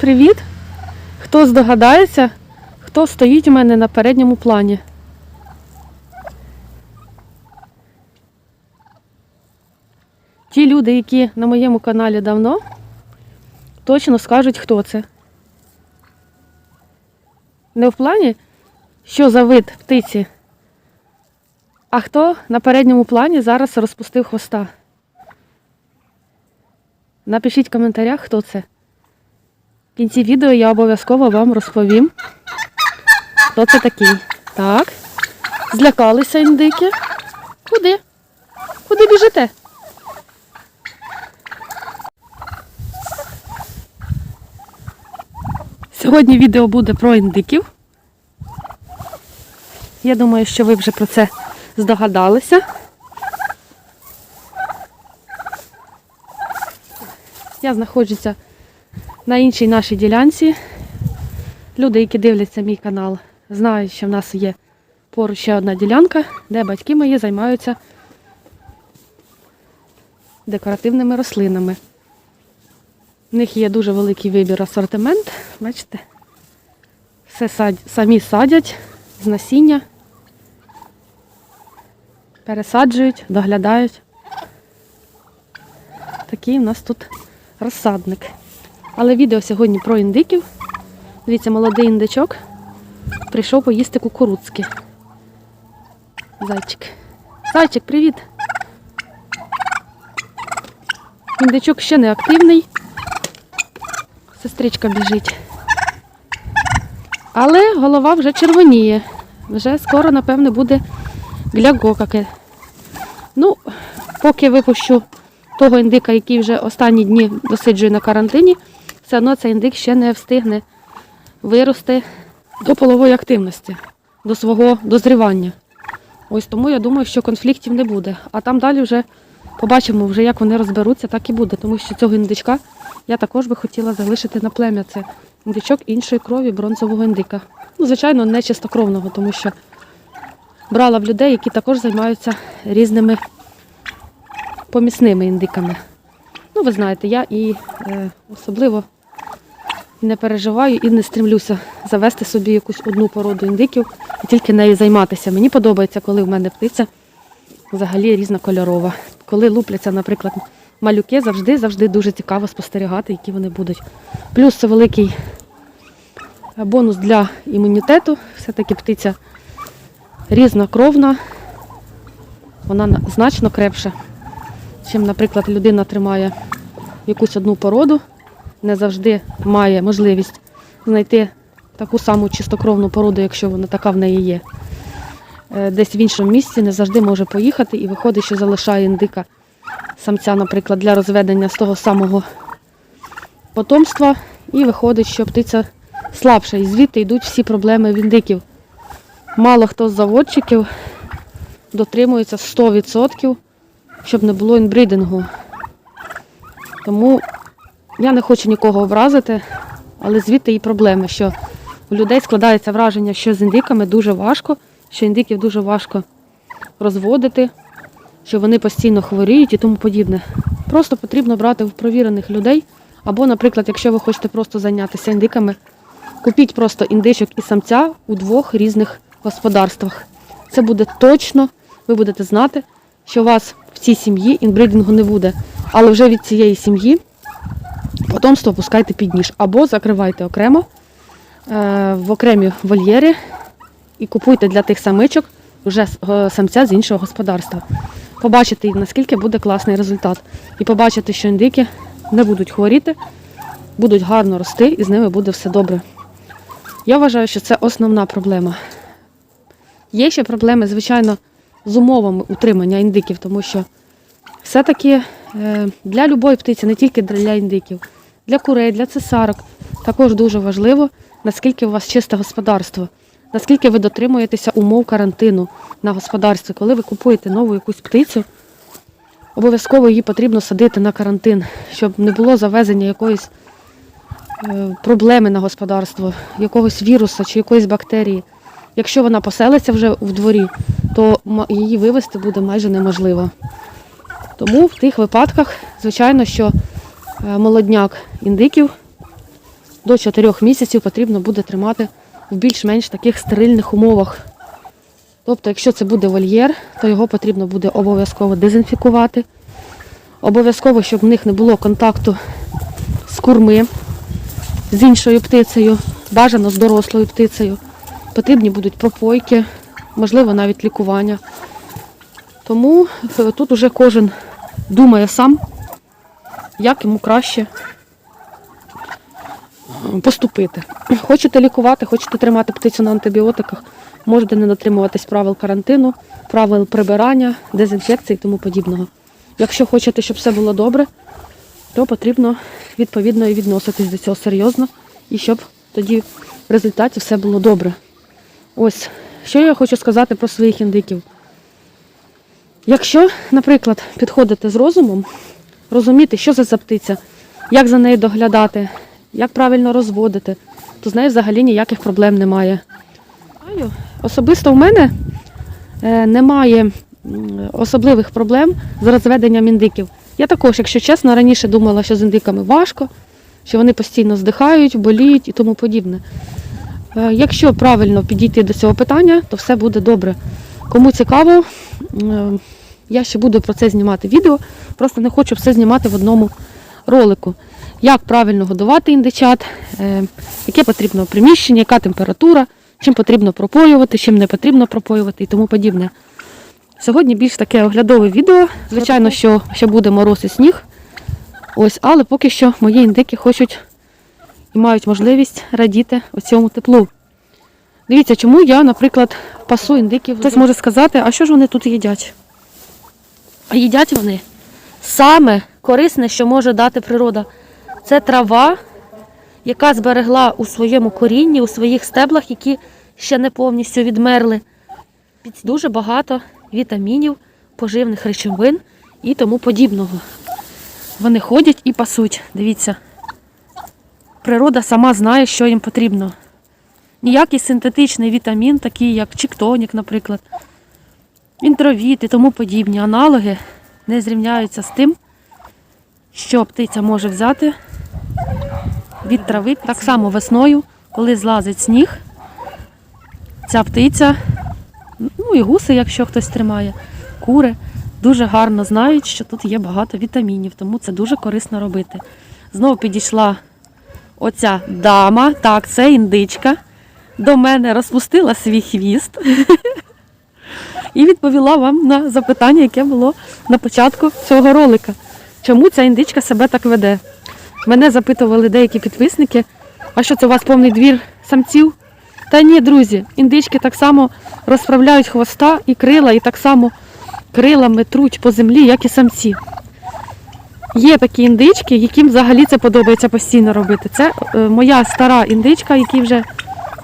привіт! Хто здогадається, хто стоїть у мене на передньому плані? Ті люди, які на моєму каналі давно, точно скажуть, хто це. Не в плані, що за вид птиці, а хто на передньому плані зараз розпустив хвоста. Напишіть в коментарях, хто це. В кінці відео я обов'язково вам розповім, хто це такий. Так. Злякалися індики. Куди? Куди біжите? Сьогодні відео буде про індиків. Я думаю, що ви вже про це здогадалися. Я знаходжуся на іншій нашій ділянці. Люди, які дивляться мій канал, знають, що в нас є поруч ще одна ділянка, де батьки мої займаються декоративними рослинами. В них є дуже великий вибір асортимент. Бачите? Все сад... самі садять з насіння, пересаджують, доглядають. Такий у нас тут розсадник. Але відео сьогодні про індиків. Дивіться, молодий індичок прийшов поїсти кукурудзки. Зайчик. Зайчик, привіт! Індичок ще не активний. Сестричка біжить. Але голова вже червоніє. Вже скоро, напевне, буде глягокаке. Ну, поки випущу того індика, який вже останні дні досиджує на карантині, все одно цей індик ще не встигне вирости до полової активності, до свого дозрівання. Ось тому я думаю, що конфліктів не буде. А там далі вже побачимо, вже як вони розберуться, так і буде. Тому що цього індичка я також би хотіла залишити на плем'я. Це індичок іншої крові бронзового індика. Ну, звичайно, не чистокровного, тому що брала в людей, які також займаються різними помісними індиками. Ну, ви знаєте, я і е, особливо не переживаю і не стремлюся завести собі якусь одну породу індиків і тільки нею займатися. Мені подобається, коли в мене птиця взагалі різнокольорова. Коли лупляться, наприклад, малюки, завжди завжди дуже цікаво спостерігати, які вони будуть. Плюс це великий е, бонус для імунітету. Все-таки птиця різнокровна, вона значно крепша, чим, наприклад, людина тримає якусь одну породу, не завжди має можливість знайти таку саму чистокровну породу, якщо вона така в неї є. Е, Десь в іншому місці не завжди може поїхати і виходить, що залишає індика самця, наприклад, для розведення з того самого потомства, і виходить, що птиця слабша. І звідти йдуть всі проблеми в індиків. Мало хто з заводчиків дотримується 100%, щоб не було інбридингу. Тому я не хочу нікого образити, але звідти і проблеми, що у людей складається враження, що з індиками дуже важко, що індиків дуже важко розводити, що вони постійно хворіють і тому подібне. Просто потрібно брати в провірених людей. Або, наприклад, якщо ви хочете просто зайнятися індиками, купіть просто індичок і самця у двох різних господарствах. Це буде точно, ви будете знати, що у вас в цій сім'ї інбридингу не буде. Але вже від цієї сім'ї потомство пускайте під ніж. Або закривайте окремо е, в окремі вольєри і купуйте для тих самичок вже е, самця з іншого господарства. Побачите, наскільки буде класний результат. І побачите, що індики не будуть хворіти, будуть гарно рости і з ними буде все добре. Я вважаю, що це основна проблема. Є ще проблеми, звичайно, з умовами утримання індиків, тому що все-таки е, для любої птиці, не тільки для індиків, для курей, для цесарок, також дуже важливо, наскільки у вас чисте господарство, наскільки ви дотримуєтеся умов карантину на господарстві. Коли ви купуєте нову якусь птицю, обов'язково її потрібно садити на карантин, щоб не було завезення якоїсь е, проблеми на господарство, якогось віруса чи якоїсь бактерії. Якщо вона поселиться вже в дворі, то її вивезти буде майже неможливо. Тому в тих випадках, звичайно, що молодняк індиків до 4 місяців потрібно буде тримати в більш-менш таких стерильних умовах. Тобто, якщо це буде вольєр, то його потрібно буде обов'язково дезінфікувати. Обов'язково, щоб в них не було контакту з курми, з іншою птицею, бажано з дорослою птицею. Потрібні будуть пропойки, можливо, навіть лікування. Тому е, тут уже кожен думає сам, як йому краще поступити. Хочете лікувати, хочете тримати птицю на антибіотиках, можете не дотримуватись правил карантину, правил прибирання, дезінфекції і тому подібного. Якщо хочете, щоб все було добре, то потрібно відповідно і відноситись до цього серйозно, і щоб тоді в результаті все було добре. Ось, що я хочу сказати про своїх індиків. Якщо, наприклад, підходити з розумом, розуміти, що це за птиця, як за нею доглядати, як правильно розводити, то з нею взагалі ніяких проблем немає. Особисто в мене е, немає особливих проблем з розведенням індиків. Я також, якщо чесно, раніше думала, що з індиками важко, що вони постійно здихають, боліють і тому подібне. Е, Якщо правильно підійти до цього питання, то все буде добре. Кому цікаво, е, я ще буду про це знімати відео, просто не хочу все знімати в одному ролику. Як правильно годувати індичат, е, яке потрібно приміщення, яка температура, чим потрібно пропоювати, чим не потрібно пропоювати і тому подібне. Сьогодні більш таке оглядове відео. Звичайно, що ще буде мороз і сніг. Ось, але поки що мої індики хочуть і мають можливість радіти цьому теплу. Дивіться, чому я, наприклад, пасу індиків. Хтось може сказати, а що ж вони тут їдять? А їдять вони саме корисне, що може дати природа. Це трава, яка зберегла у своєму корінні, у своїх стеблах, які ще не повністю відмерли. Дуже багато вітамінів, поживних речовин і тому подібного. Вони ходять і пасуть. Дивіться. Природа сама знає, що їм потрібно. Ніякий синтетичний вітамін, такий як чіктонік, наприклад, інтровіт і тому подібні аналоги не зрівняються з тим, що птиця може взяти від трави. Так само весною, коли злазить сніг, ця птиця, ну і гуси, якщо хтось тримає, кури, дуже гарно знають, що тут є багато вітамінів, тому це дуже корисно робити. Знову підійшла оця дама, так, це індичка, до мене розпустила свій хвіст і відповіла вам на запитання, яке було на початку цього ролика. Чому ця індичка себе так веде? Мене запитували деякі підписники, а що це у вас повний двір самців? Та ні, друзі, індички так само розправляють хвоста і крила, і так само крилами труть по землі, як і самці. Є такі індички, яким взагалі це подобається постійно робити. Це е, моя стара індичка, якій вже,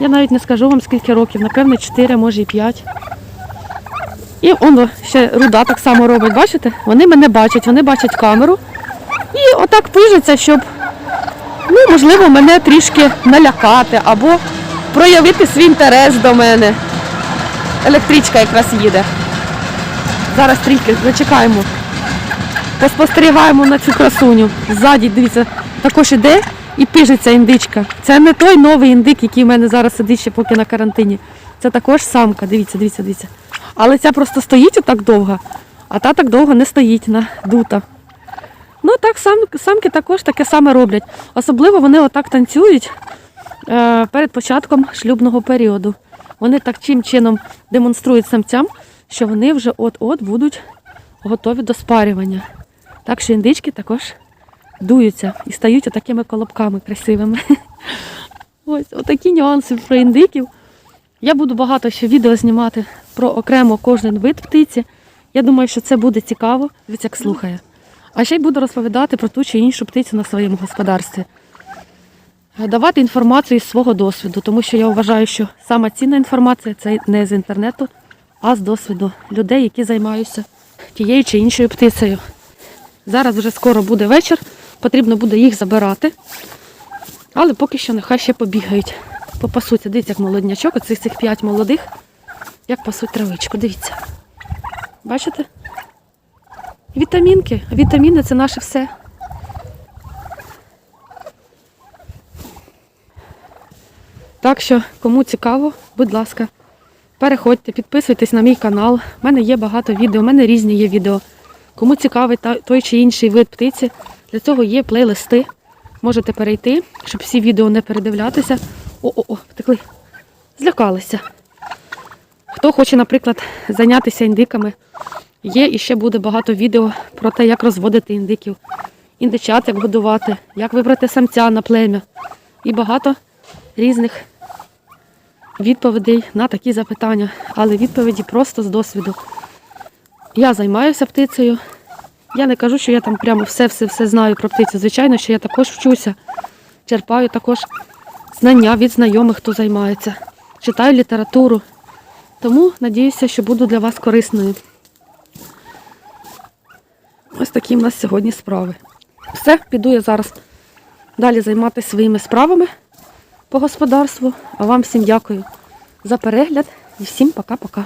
я навіть не скажу вам скільки років, напевно, 4, може і 5. І воно ще руда так само робить, бачите? Вони мене бачать, вони бачать камеру. І отак пижаться, щоб, ну, можливо, мене трішки налякати або проявити свій інтерес до мене. Електричка якраз їде. Зараз трішки зачекаємо. Поспостерігаємо на цю красуню. Ззаді, дивіться, також іде і пижиться індичка. Це не той новий індик, який в мене зараз сидить ще поки на карантині. Це також самка. Дивіться, дивіться, дивіться. Але ця просто стоїть отак довго, а та так довго не стоїть надута. Ну так сам, самки також таке саме роблять. Особливо вони отак танцюють е, перед початком шлюбного періоду. Вони таким чином демонструють самцям, що вони вже от-от будуть готові до спарювання. Так що індички також дуються і стають отакими колобками красивими. Ось отакі нюанси про індиків. Я буду багато ще відео знімати про окремо кожен вид птиці. Я думаю, що це буде цікаво, дивіться, як слухає. А ще й буду розповідати про ту чи іншу птицю на своєму господарстві. Давати інформацію із свого досвіду, тому що я вважаю, що сама цінна інформація це не з інтернету, а з досвіду людей, які займаються тією чи іншою птицею. Зараз вже скоро буде вечір, потрібно буде їх забирати. Але поки що нехай ще побігають. Попасуться. Дивіться, як молоднячок, оцих цих п'ять молодих, як пасуть травичку. Дивіться. Бачите? Вітамінки. Вітаміни це наше все. Так що, кому цікаво, будь ласка, переходьте, підписуйтесь на мій канал. У мене є багато відео, у мене різні є відео. Кому цікавий той чи інший вид птиці, для цього є плейлисти. Можете перейти, щоб всі відео не передивлятися. О-о-о, втекли. Злякалися. Хто хоче, наприклад, зайнятися індиками, є і ще буде багато відео про те, як розводити індиків, індичат, як годувати, як вибрати самця на плем'я. І багато різних відповідей на такі запитання, але відповіді просто з досвіду. Я займаюся птицею. Я не кажу, що я там прямо все-все-все знаю про птицю. Звичайно, що я також вчуся, черпаю також знання від знайомих, хто займається, читаю літературу. Тому надіюся, що буду для вас корисною. Ось такі в нас сьогодні справи. Все, піду я зараз далі займатися своїми справами по господарству. А вам всім дякую за перегляд і всім пока-пока.